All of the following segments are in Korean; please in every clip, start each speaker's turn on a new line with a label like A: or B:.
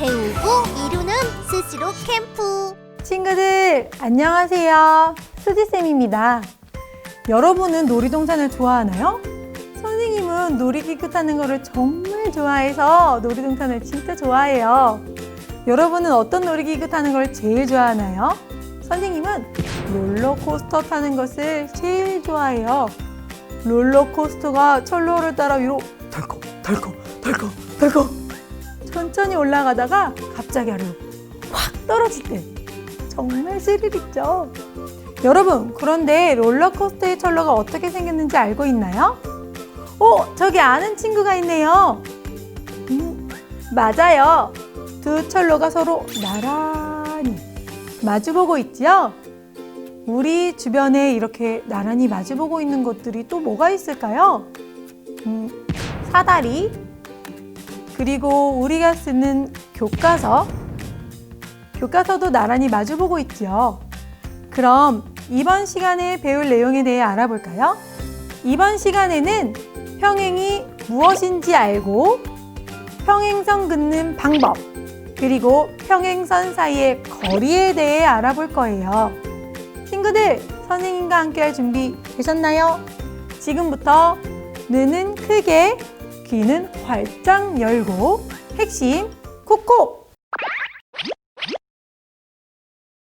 A: 배우고 이루는 스스로 캠프.
B: 친구들 안녕하세요. 수지쌤입니다. 여러분은 놀이동산을 좋아하나요? 선생님은 놀이기구 타는 거를 정말 좋아해서 놀이동산을 진짜 좋아해요. 여러분은 어떤 놀이기구 타는 걸 제일 좋아하나요? 선생님은 롤러코스터 타는 것을 제일 좋아해요. 롤러코스터가 철로를 따라 위로 덜컥 덜컥 덜컥 덜컥 천천히 올라가다가 갑자기 아래로 확 떨어질 때 정말 스릴 있죠. 여러분, 그런데 롤러코스터의 철로가 어떻게 생겼는지 알고 있나요? 오, 저기 아는 친구가 있네요. 음, 맞아요. 두 철로가 서로 나란히 마주보고 있지요? 우리 주변에 이렇게 나란히 마주보고 있는 것들이 또 뭐가 있을까요? 음, 사다리, 그리고 우리가 쓰는 교과서, 교과서도 나란히 마주보고 있지요. 그럼 이번 시간에 배울 내용에 대해 알아볼까요? 이번 시간에는 평행이 무엇인지 알고 평행선 긋는 방법 그리고 평행선 사이의 거리에 대해 알아볼 거예요. 친구들, 선생님과 함께 할 준비 되셨나요? 지금부터 눈은 크게, 귀는 활짝 열고 핵심 콕콕!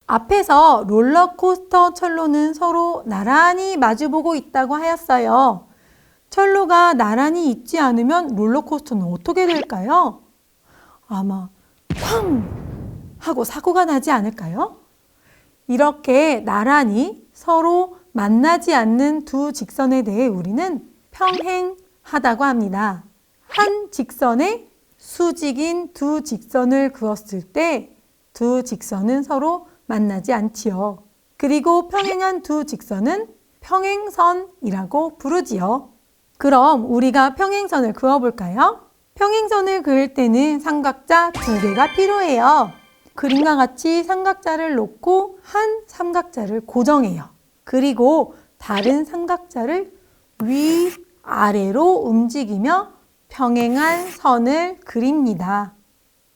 B: 앞에서 롤러코스터 철로는 서로 나란히 마주보고 있다고 하였어요. 철로가 나란히 있지 않으면 롤러코스터는 어떻게 될까요? 아마 쾅! 하고 사고가 나지 않을까요? 이렇게 나란히 서로 만나지 않는 두 직선에 대해 우리는 평행 하다고 합니다. 한 직선에 수직인 두 직선을 그었을 때 두 직선은 서로 만나지 않지요. 그리고 평행한 두 직선은 평행선이라고 부르지요. 그럼 우리가 평행선을 그어볼까요? 평행선을 그을 때는 삼각자 두 개가 필요해요. 그림과 같이 삼각자를 놓고 한 삼각자를 고정해요. 그리고 다른 삼각자를 위, 아래로 움직이며 평행한 선을 그립니다.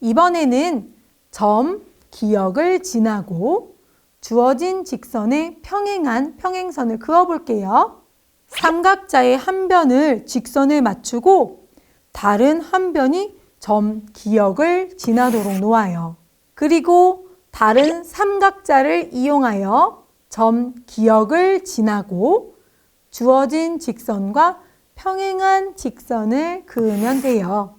B: 이번에는 점, 기역을 지나고 주어진 직선에 평행한 평행선을 그어볼게요. 삼각자의 한 변을 직선에 맞추고 다른 한 변이 점, 기역을 지나도록 놓아요. 그리고 다른 삼각자를 이용하여 점, 기역을 지나고 주어진 직선과 평행한 직선을 그으면 돼요.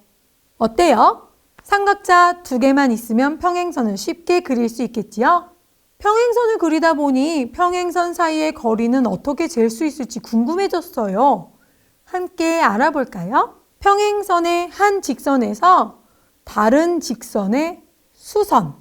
B: 어때요? 삼각자 두 개만 있으면 평행선을 쉽게 그릴 수 있겠지요? 평행선을 그리다 보니 평행선 사이의 거리는 어떻게 잴 수 있을지 궁금해졌어요. 함께 알아볼까요? 평행선의 한 직선에서 다른 직선의 수선,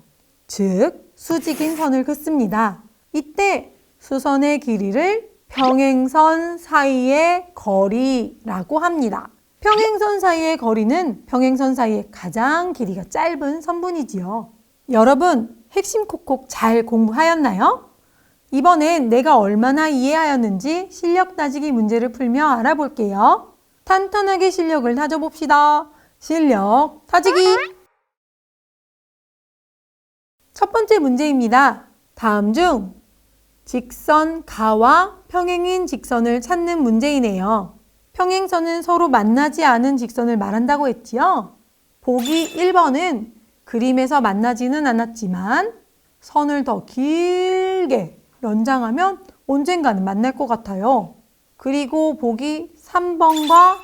B: 즉 수직인 선을 긋습니다. 이때 수선의 길이를 평행선 사이의 거리라고 합니다. 평행선 사이의 거리는 평행선 사이의 가장 길이가 짧은 선분이지요. 여러분, 핵심 콕콕 잘 공부하였나요? 이번엔 내가 얼마나 이해하였는지 실력 따지기 문제를 풀며 알아볼게요. 탄탄하게 실력을 다져봅시다. 실력 따지기! 첫 번째 문제입니다. 다음 중 직선 가와 평행인 직선을 찾는 문제이네요. 평행선은 서로 만나지 않은 직선을 말한다고 했지요. 보기 1번은 그림에서 만나지는 않았지만 선을 더 길게 연장하면 언젠가는 만날 것 같아요. 그리고 보기 3번과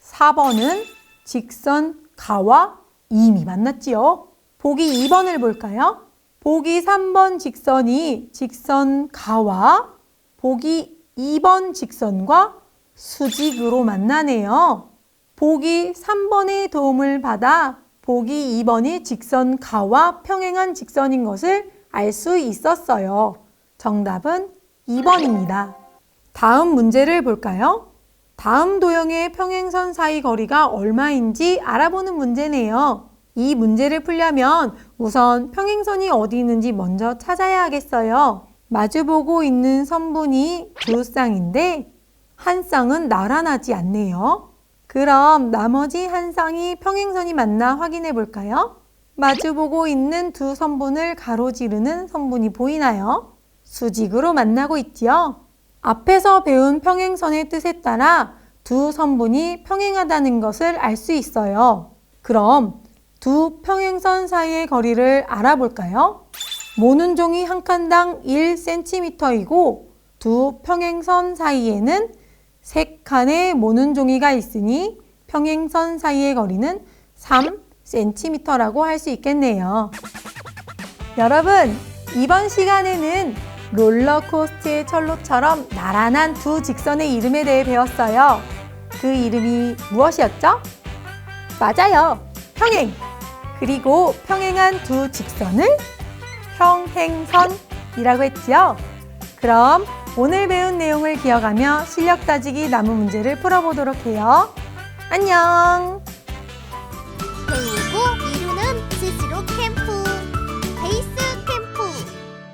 B: 4번은 직선 가와 이미 만났지요. 보기 2번을 볼까요? 보기 3번 직선이 직선 가와 보기 2번 직선과 수직으로 만나네요. 보기 3번의 도움을 받아 보기 2번이 직선 가와 평행한 직선인 것을 알 수 있었어요. 정답은 2번입니다. 다음 문제를 볼까요? 다음 도형의 평행선 사이 거리가 얼마인지 알아보는 문제네요. 이 문제를 풀려면 우선 평행선이 어디 있는지 먼저 찾아야 하겠어요. 마주보고 있는 선분이 두 쌍인데 한 쌍은 나란하지 않네요. 그럼 나머지 한 쌍이 평행선이 맞나 확인해 볼까요? 마주보고 있는 두 선분을 가로지르는 선분이 보이나요? 수직으로 만나고 있지요? 앞에서 배운 평행선의 뜻에 따라 두 선분이 평행하다는 것을 알 수 있어요. 그럼 두 평행선 사이의 거리를 알아볼까요? 모는 종이 한 칸당 1cm이고 두 평행선 사이에는 세 칸의 모는 종이가 있으니 평행선 사이의 거리는 3cm라고 할 수 있겠네요. 여러분, 이번 시간에는 롤러코스터의 철로처럼 나란한 두 직선의 이름에 대해 배웠어요. 그 이름이 무엇이었죠? 맞아요. 평행. 그리고 평행한 두 직선을 평행선이라고 했지요. 그럼 오늘 배운 내용을 기억하며 실력 따지기 나무 문제를 풀어보도록 해요. 안녕!